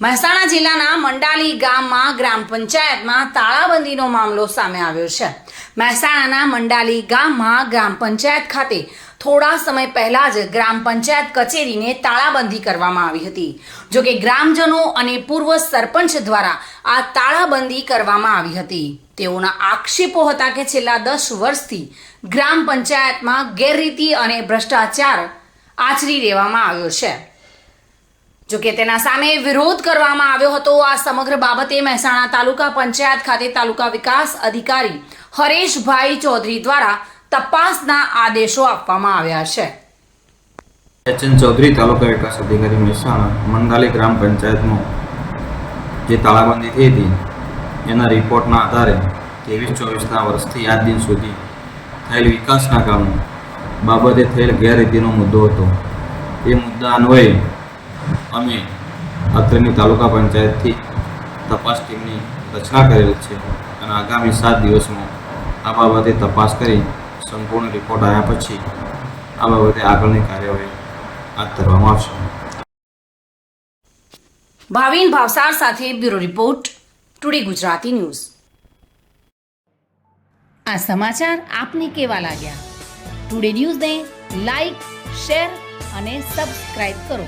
મહેસાણા જિલ્લાના મંડાલી ગામમાં ગ્રામ પંચાયતમાં તાળાબંધીનો મામલો સામે આવ્યો છે. મહેસાણાના મંડાલી ગામમાં ગ્રામ પંચાયત ખાતે થોડા સમય પહેલા જ ગ્રામ પંચાયત કચેરીને તાળાબંધી કરવામાં આવી હતી. જોકે ગ્રામજનો અને પૂર્વ સરપંચ દ્વારા આ તાળાબંધી કરવામાં આવી હતી. તેઓના આક્ષેપો હતા કે છેલ્લા દસ વર્ષથી ગ્રામ પંચાયતમાં ગેરરીતિ અને ભ્રષ્ટાચાર આચરી લેવામાં આવ્યો છે. જોકે તેના સામે વિરોધ કરવામાં આવ્યો હતો, આ સમગ્ર બાબતે મહેસાણા તાલુકા પંચાયત ખાતે તાલુકા વિકાસ અધિકારી હરેશભાઈ ચૌધરી દ્વારા તપાસના આદેશો આપવામાં આવ્યા છે. એચ ચૌધરી તાલુકા વિકાસ અધિકારી મહેસાણા, મંડાલી ગ્રામ પંચાયતમાં જે તાળાબંધી થઈ હતી, એના રિપોર્ટના આધારે ત્રેવીસ ચોવીસના વર્ષથી આજ દિન સુધી થયેલ વિકાસના કામો બાબતે થયેલ ગેરરીતિનો મુદ્દો હતો. એ મુદ્દા અન્વયે અમે અત્રેની તાલુકા પંચાયતથી તપાસ ટીમની રચના કરેલ છે અને આગામી સાત દિવસમાં આ બાબતે તપાસ કરી સંપૂર્ણ રિપોર્ટ આવ્યા પછી આ બાબતે આગળની કાર્યવાહી હાથ ધરવામાં આવશે. ભાવિન ભાવસાર સાથે bureau report today Gujarati news. આ સમાચાર આપને કેવા લાગ્યા? ટુડે ન્યૂઝને લાઈક શેર અને સબસ્ક્રાઇબ કરો.